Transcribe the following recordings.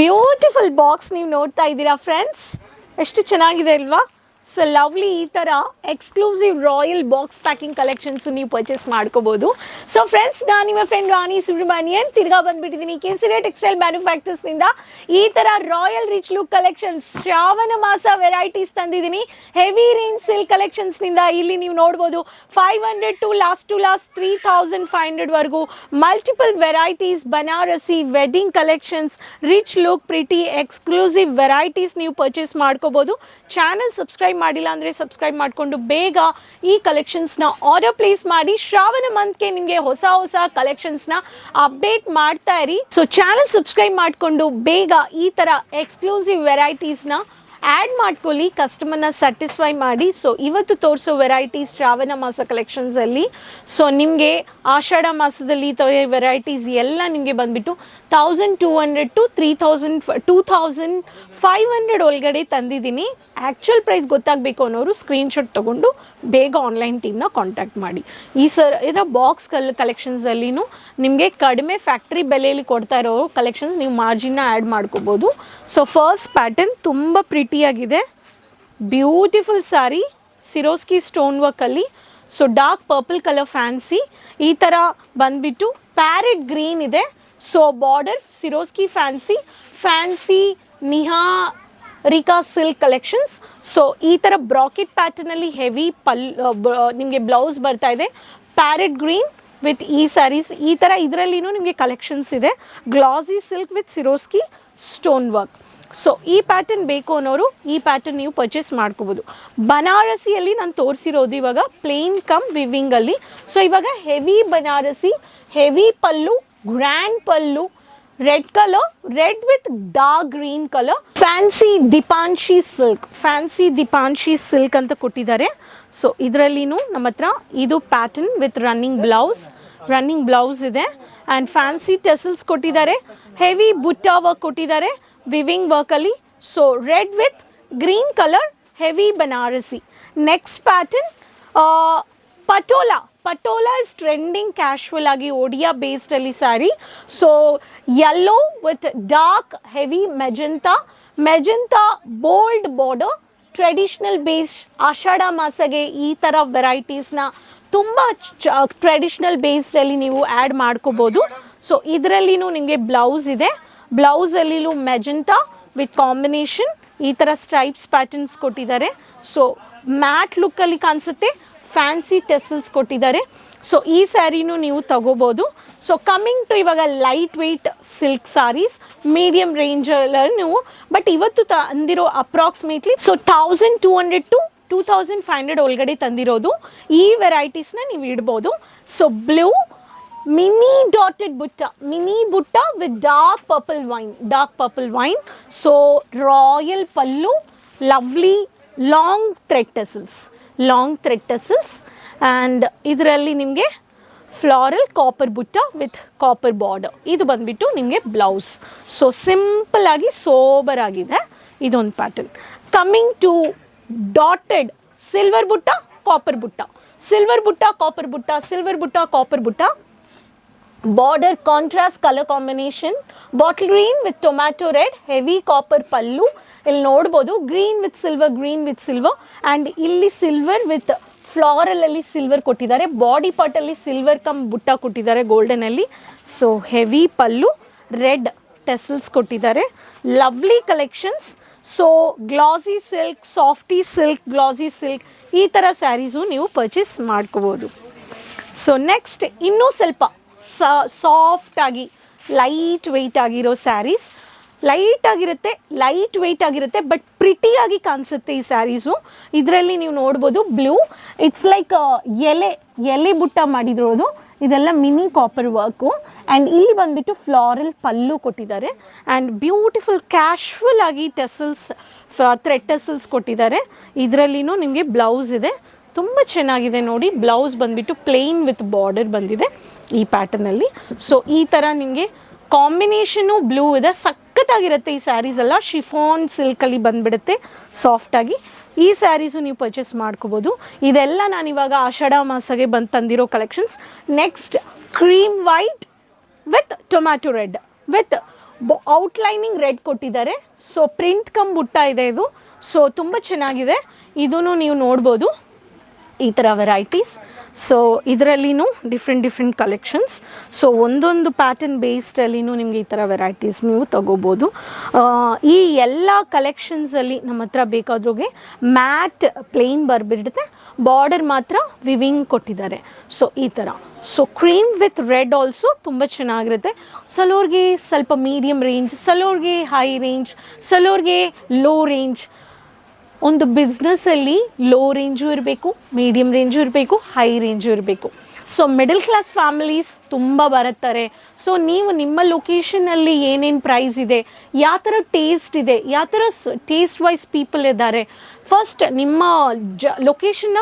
Beautiful box ನೀವು ನೋಡ್ತಾ ಇದ್ದೀರಾ ಫ್ರೆಂಡ್ಸ್ ಎಷ್ಟು ಚೆನ್ನಾಗಿದೆ ಅಲ್ವಾ? ಸೊ ಲವ್ಲಿ ಈ ಥರ exclusive royal box packing collections ನೀವು ಪರ್ಚೇಸ್ ಮಾಡ್ಕೋಬೋದು. ಸೊ ಫ್ರೆಂಡ್ಸ್ ನಾನು ನಿಮ್ಮ ಫ್ರೆಂಡ್ ರಾಣಿ ಸುಬ್ರಹ್ಮಣ್ಯನ್ ತಿರ್ಗಾ ಬಂದ್ಬಿಟ್ಟಿದ್ದೀನಿ ಕೇಸರಿ ಟೆಕ್ಸ್ಟೈಲ್ ಮ್ಯಾನುಫ್ಯಾಕ್ಚರ್ಸ್ನಿಂದ ಈ ಥರ ರಾಯಲ್ ರಿಚ್ ಲುಕ್ ಕಲೆಕ್ಷನ್ಸ್ ಶ್ರಾವಣ ಮಾಸ ವೆರೈಟೀಸ್ ತಂದಿದ್ದೀನಿ ಹೆವಿ ರೇಂಜ್ ಸಿಲ್ಕ್ ಕಲೆಕ್ಷನ್ಸ್ನಿಂದ ಇಲ್ಲಿ ನೀವು ನೋಡ್ಬೋದು. Five hundred to last to last three thousand five ಹಂಡ್ರೆಡ್ವರೆಗೂ multiple varieties Banarasi wedding collections rich look pretty exclusive varieties ನೀವು ಪರ್ಚೇಸ್ ಮಾಡ್ಕೋಬೋದು. ಚಾನಲ್ ಸಬ್ಸ್ಕ್ರೈಬ್ ಮಾಡಿಲ್ಲ ಅಂದರೆ ಸಬ್ಸ್ಕ್ರೈಬ್ ಮಾಡಿಕೊಂಡು ಬೇಗ ಈ ಕಲೆಕ್ಷನ್ಸ್ನ ಆರ್ಡರ್ ಪ್ಲೇಸ್ ಮಾಡಿ ಶ್ರಾವಣ ಮಂತ್ಗೆ ನಿಮಗೆ ಹೊಸ ಹೊಸ ಕಲೆಕ್ಷನ್ಸ್ನ ಅಪ್ಡೇಟ್ ಮಾಡ್ತಾ ಇರಿ. ಸೊ ಚಾನಲ್ ಸಬ್ಸ್ಕ್ರೈಬ್ ಮಾಡಿಕೊಂಡು ಬೇಗ ಈ ಥರ ಎಕ್ಸ್ಕ್ಲೂಸಿವ್ ವೆರೈಟೀಸ್ನ ಆ್ಯಡ್ ಮಾಡ್ಕೊಳ್ಳಿ ಕಸ್ಟಮರ್ನ ಸ್ಯಾಟಿಸ್ಫೈ ಮಾಡಿ. ಸೊ ಇವತ್ತು ತೋರಿಸೋ ವೆರೈಟೀಸ್ ಶ್ರಾವಣ ಮಾಸ ಕಲೆಕ್ಷನ್ಸಲ್ಲಿ ಸೊ ನಿಮಗೆ ಆಷಾಢ ಮಾಸದಲ್ಲಿ ವೆರೈಟೀಸ್ ಎಲ್ಲ ನಿಮಗೆ ಬಂದ್ಬಿಟ್ಟು thousand two hundred to three thousand two thousand five hundred ಒಳಗಡೆ ತಂದಿದ್ದೀನಿ. ಆ್ಯಕ್ಚುಯಲ್ ಪ್ರೈಸ್ ಗೊತ್ತಾಗಬೇಕು ಅನ್ನೋರು ಸ್ಕ್ರೀನ್ಶಾಟ್ ತೊಗೊಂಡು ಬೇಗ ಆನ್ಲೈನ್ ಟೀಮ್ನ ಕಾಂಟ್ಯಾಕ್ಟ್ ಮಾಡಿ. ಈ ಸರ್ ಇದರ ಬಾಕ್ಸ್ ಕಲ್ ಕಲೆಕ್ಷನ್ಸಲ್ಲಿನೂ ನಿಮಗೆ ಕಡಿಮೆ ಫ್ಯಾಕ್ಟ್ರಿ ಬೆಲೆಯಲ್ಲಿ ಕೊಡ್ತಾ ಇರೋ ಕಲೆಕ್ಷನ್ಸ್ ನೀವು ಮಾರ್ಜಿನ್ನ ಆ್ಯಡ್ ಮಾಡ್ಕೋಬೋದು. ಸೊ ಫಸ್ಟ್ ಪ್ಯಾಟರ್ನ್ ತುಂಬ ಪ್ರಿಟಿಯಾಗಿದೆ beautiful sari Swarovski stone ವರ್ಕಲ್ಲಿ so dark purple colour fancy ಈ ಥರ ಬಂದುಬಿಟ್ಟು ಪ್ಯಾರೆಟ್ ಗ್ರೀನ್ ಇದೆ. So border Swarovski fancy fancy Niha ರಿಕಾ silk collections so ಈ ಥರ ಬ್ರಾಕೆಟ್ ಪ್ಯಾಟರ್ನಲ್ಲಿ ಹೆವಿ ಪಲ್ ನಿಮಗೆ ಬ್ಲೌಸ್ ಬರ್ತಾ ಇದೆ. ಪ್ಯಾರೆಟ್ ಗ್ರೀನ್ ವಿತ್ ಈ ಸ್ಯಾರೀಸ್ ಈ ಥರ ಇದರಲ್ಲಿನೂ ನಿಮಗೆ ಕಲೆಕ್ಷನ್ಸ್ ಇದೆ. Glossy silk with Swarovski stone work so ಈ ಪ್ಯಾಟರ್ನ್ ಬೇಕು ಅನ್ನೋರು ಈ ಪ್ಯಾಟರ್ನ್ ನೀವು ಪರ್ಚೇಸ್ ಮಾಡ್ಕೋಬೋದು. ಬನಾರಸಿಯಲ್ಲಿ ನಾನು ತೋರಿಸಿರೋದು ಇವಾಗ ಪ್ಲೇನ್ ಕಮ್ ವಿವಿಂಗಲ್ಲಿ ಸೊ ಇವಾಗ heavy Banarasi heavy pallu grand pallu red colour red with dark green colour fancy Dipanshi silk fancy Dipanshi silk ಅಂತ ಕೊಟ್ಟಿದ್ದಾರೆ. ಸೊ ಇದರಲ್ಲಿನೂ ನಮ್ಮ ಹತ್ರ ಇದು pattern with running blouse running blouse ಇದೆ. ಆ್ಯಂಡ್ ಫ್ಯಾನ್ಸಿ ಟೆಸಲ್ಸ್ ಕೊಟ್ಟಿದ್ದಾರೆ. ಹೆವಿ ಬುಟ್ಟ ವರ್ಕ್ ಕೊಟ್ಟಿದ್ದಾರೆ. Weaving ವರ್ಕಲ್ಲಿ so red with green colour heavy Banarasi next pattern Patola Patola is trending casual ಆಗಿ Odia ಬೇಸ್ಡಲ್ಲಿ sari so yellow with dark heavy magenta magenta bold border traditional base ಆಷಾಢ ಮಾಸಗೆ ಈ ಥರ ವೆರೈಟೀಸ್ನ ತುಂಬ traditional ಬೇಸ್ಡಲ್ಲಿ ನೀವು add ಮಾಡ್ಕೋಬೋದು. So ಇದರಲ್ಲಿನೂ ನಿಮಗೆ blouse ಇದೆ. ಬ್ಲೌಸಲ್ಲಿನೂ magenta with combination ಈ ಥರ ಸ್ಟ್ರೈಪ್ಸ್ ಪ್ಯಾಟರ್ನ್ಸ್ ಕೊಟ್ಟಿದ್ದಾರೆ. ಸೊ ಮ್ಯಾಟ್ ಲುಕ್ಕಲ್ಲಿ ಕಾಣಿಸುತ್ತೆ. ಫ್ಯಾನ್ಸಿ ಟೆಸಲ್ಸ್ ಕೊಟ್ಟಿದ್ದಾರೆ. ಸೊ ಈ ಸ್ಯಾರಿನೂ ನೀವು ತಗೋಬೋದು. ಸೊ ಕಮ್ಮಿಂಗ್ ಟು ಇವಾಗ light weight silk saris medium ರೇಂಜಲ್ಲಿ ನೀವು ಬಟ್ ಇವತ್ತು ತಂದಿರೋ approximately so thousand two hundred to two thousand five hundred ಒಳಗಡೆ ತಂದಿರೋದು. ಈ ವೆರೈಟೀಸ್ನ ನೀವು ಇಡ್ಬೋದು. So blue mini dotted butta mini butta with dark purple wine dark purple wine so royal pallu lovely long thread tassels long thread tassels and ಇದರಲ್ಲಿ ನಿಮಗೆ floral copper butta with copper border ಇದು ಬಂದುಬಿಟ್ಟು ನಿಮಗೆ blouse so simple ಆಗಿ sober ಆಗಿದೆ ಇದೊಂದು pattern coming to dotted silver butta copper butta. Silver butta copper butta silver butta copper butta. Border contrast colour combination bottle green with tomato red heavy copper pallu ಇಲ್ಲಿ ನೋಡ್ಬೋದು green with silver green with silver and ಇಲ್ಲಿ silver with ಫ್ಲಾರಲಲ್ಲಿ silver ಕೊಟ್ಟಿದ್ದಾರೆ. Body ಪಾರ್ಟಲ್ಲಿ silver come butta ಕೊಟ್ಟಿದ್ದಾರೆ ಗೋಲ್ಡನಲ್ಲಿ so heavy pallu red tassels ಕೊಟ್ಟಿದ್ದಾರೆ. Lovely collections so glossy silk softy silk glossy silk ಈ ಥರ ಸ್ಯಾರೀಸು ನೀವು ಪರ್ಚೇಸ್ ಮಾಡ್ಕೋಬೋದು. ಸೊ ನೆಕ್ಸ್ಟ್ ಇನ್ನೂ ಸ್ವಲ್ಪ ಸಾಫ್ಟ್ ಆಗಿ ಲೈಟ್ ವೆಯ್ಟ್ ಆಗಿರೋ ಸ್ಯಾರೀಸ್ ಲೈಟ್ ಆಗಿರುತ್ತೆ ಲೈಟ್ ವೆಯ್ಟ್ ಆಗಿರುತ್ತೆ ಬಟ್ ಪ್ರಿಟಿಯಾಗಿ ಕಾಣಿಸುತ್ತೆ ಈ ಸ್ಯಾರೀಸು ಇದರಲ್ಲಿ ನೀವು ನೋಡ್ಬೋದು ಬ್ಲೂ ಇಟ್ಸ್ ಲೈಕ್ ಎಲೆ ಎಲೆ ಬುಟ್ಟ ಮಾಡಿದಿರೋದು ಇದೆಲ್ಲ ಮಿನಿ ಕಾಪರ್ ವರ್ಕು ಆ್ಯಂಡ್ ಇಲ್ಲಿ ಬಂದುಬಿಟ್ಟು ಫ್ಲಾರಲ್ ಪಲ್ಲು ಕೊಟ್ಟಿದ್ದಾರೆ. ಆ್ಯಂಡ್ ಬ್ಯೂಟಿಫುಲ್ ಕ್ಯಾಶುವಲ್ ಆಗಿ ಟೆಸಲ್ಸ್ ಥ್ರೆಡ್ ಟೆಸಲ್ಸ್ ಕೊಟ್ಟಿದ್ದಾರೆ. ಇದರಲ್ಲಿನೂ ನಿಮಗೆ ಬ್ಲೌಸ್ ಇದೆ. ತುಂಬ ಚೆನ್ನಾಗಿದೆ ನೋಡಿ. ಬ್ಲೌಸ್ ಬಂದುಬಿಟ್ಟು ಪ್ಲೇನ್ ವಿತ್ ಬಾರ್ಡರ್ ಬಂದಿದೆ ಈ ಪ್ಯಾಟರ್ನಲ್ಲಿ ಸೊ ಈ ಥರ ನಿಮಗೆ ಕಾಂಬಿನೇಷನು ಬ್ಲೂ ಇದೆ. ಸಖತ್ತಾಗಿರುತ್ತೆ ಈ ಸ್ಯಾರೀಸ್ ಎಲ್ಲ. ಶಿಫಾನ್ ಸಿಲ್ಕಲ್ಲಿ ಬಂದುಬಿಡುತ್ತೆ. ಸಾಫ್ಟಾಗಿ ಈ ಸ್ಯಾರೀಸು ನೀವು ಪರ್ಚೇಸ್ ಮಾಡ್ಕೋಬೋದು. ಇದೆಲ್ಲ ನಾನು ಇವಾಗ ಆಷಾಢ ಮಾಸಗೆ ಬಂದು ತಂದಿರೋ collections next cream white with tomato red with outlining red ಕೊಟ್ಟಿದ್ದಾರೆ. ಸೊ ಪ್ರಿಂಟ್ ಕಮ್ ಬುಟ್ಟ ಇದೆ ಇದು. ಸೊ ತುಂಬ ಚೆನ್ನಾಗಿದೆ. ಇದೂ ನೀವು ನೋಡ್ಬೋದು. ಈ ಥರ ವೆರೈಟೀಸ್ ಸೊ ಇದರಲ್ಲಿನೂ ಡಿಫ್ರೆಂಟ್ ಡಿಫ್ರೆಂಟ್ ಕಲೆಕ್ಷನ್ಸ್ ಸೊ ಒಂದೊಂದು ಪ್ಯಾಟರ್ನ್ ಬೇಸ್ಡಲ್ಲಿನೂ ನಿಮಗೆ ಈ ಥರ ವೆರೈಟೀಸ್ ನೀವು ತಗೋಬೋದು. ಈ ಎಲ್ಲ ಕಲೆಕ್ಷನ್ಸಲ್ಲಿ ನಮ್ಮ ಹತ್ರ ಬೇಕಾದ್ರೂಗೆ ಮ್ಯಾಟ್ ಪ್ಲೇನ್ ಬರ್ಬಿಡುತ್ತೆ. ಬಾರ್ಡರ್ ಮಾತ್ರ ವಿವಿಂಗ್ ಕೊಟ್ಟಿದ್ದಾರೆ. ಸೊ ಈ ಥರ so cream with red also ತುಂಬ ಚೆನ್ನಾಗಿರುತ್ತೆ. ಸಲೋರ್ಗೆ ಸ್ವಲ್ಪ ಮೀಡಿಯಮ್ ರೇಂಜ್ ಸಲೋರ್ಗೆ ಹೈ ರೇಂಜ್ ಸಲೋರ್ಗೆ ಲೋ ರೇಂಜ್ ಒಂದು ಬಿಸ್ನೆಸ್ಸಲ್ಲಿ ಲೋ ರೇಂಜು ಇರಬೇಕು ಮೀಡಿಯಮ್ ರೇಂಜು ಇರಬೇಕು ಹೈ ರೇಂಜು ಇರಬೇಕು. ಸೊ ಮಿಡಲ್ ಕ್ಲಾಸ್ ಫ್ಯಾಮಿಲೀಸ್ ತುಂಬ ಬರುತ್ತಾರೆ. ಸೊ ನೀವು ನಿಮ್ಮ ಲೊಕೇಶನಲ್ಲಿ ಏನೇನು ಪ್ರೈಸ್ ಇದೆ, ಯಾವ ಥರ ಟೇಸ್ಟ್ ಇದೆ, ಯಾವ ಥರ ಟೇಸ್ಟ್ ವೈಸ್ ಪೀಪಲ್ ಇದ್ದಾರೆ. ಫಸ್ಟ್ ನಿಮ್ಮ ಜ ಲೊಕೇಶನ್ನ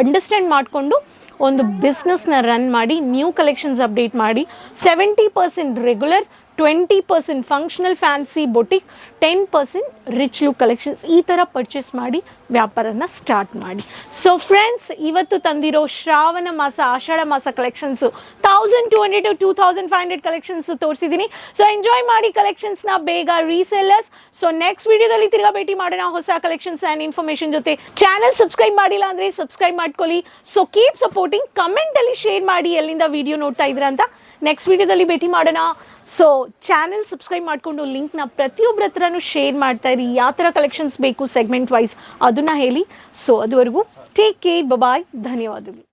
ಅಂಡರ್ಸ್ಟ್ಯಾಂಡ್ ಮಾಡಿಕೊಂಡು ಒಂದು ಬಿಸ್ನೆಸ್ನ ರನ್ ಮಾಡಿ ನ್ಯೂ ಕಲೆಕ್ಷನ್ಸ್ ಅಪ್ಡೇಟ್ ಮಾಡಿ seventy percent regular twenty percent functional fancy boutique ten percent rich look collections ಈ ಥರ ಪರ್ಚೇಸ್ ಮಾಡಿ ವ್ಯಾಪಾರನ ಸ್ಟಾರ್ಟ್ ಮಾಡಿ. ಸೊ ಫ್ರೆಂಡ್ಸ್ ಇವತ್ತು ತಂದಿರೋ ಶ್ರಾವಣ ಮಾಸ, ಆಷಾಢ ಮಾಸ collections thousand two hundred to thousand five hundred collections ತೋರಿಸಿದ್ದೀನಿ ಸೊ ಎಂಜಾಯ್ ಮಾಡಿ ಕಲೆಕ್ಷನ್ಸ್ನ ಬೇಗ ರೀಸೆಲ್ಲರ್ಸ್ ಸೊ ನೆಕ್ಸ್ಟ್ ವಿಡಿಯೋದಲ್ಲಿ ತಿರ್ಗಾ ಭೇಟಿ ಮಾಡೋಣ ಹೊಸ ಕಲೆಕ್ಷನ್ಸ್ ಆ್ಯಂಡ್ ಇನ್ಫಾರ್ಮೇಷನ್ ಜೊತೆ. ಚಾನಲ್ ಸಬ್ಸ್ಕ್ರೈಬ್ ಮಾಡಿಲ್ಲ ಅಂದರೆ ಸಬ್ಸ್ಕ್ರೈಬ್ ಮಾಡ್ಕೊಳ್ಳಿ. ಸೊ ಕೀಪ್ ಸಪೋರ್ಟಿಂಗ್ ಕಮೆಂಟಲ್ಲಿ ಶೇರ್ ಮಾಡಿ ಎಲ್ಲಿಂದ ವಿಡಿಯೋ ನೋಡ್ತಾ ಇದ್ದೀರಾ ಅಂತ ನೆಕ್ಸ್ಟ್ ವಿಡಿಯೋದಲ್ಲಿ ಭೇಟಿ ಮಾಡೋಣ. ಸೊ ಚಾನೆಲ್ ಸಬ್ಸ್ಕ್ರೈಬ್ ಮಾಡಿಕೊಂಡು ಲಿಂಕ್ನ ಪ್ರತಿಯೊಬ್ಬರ ಹತ್ರನೂ ಶೇರ್ ಮಾಡ್ತಾ ಇರಿ. ಯಾವ ಥರ ಕಲೆಕ್ಷನ್ಸ್ ಬೇಕು ಸೆಗ್ಮೆಂಟ್ ವೈಸ್ ಅದನ್ನು ಹೇಳಿ. ಸೊ ಅದುವರೆಗೂ ಟೇಕ್ ಕೇರ್ ಬಬಾಯ್ ಧನ್ಯವಾದಗಳು.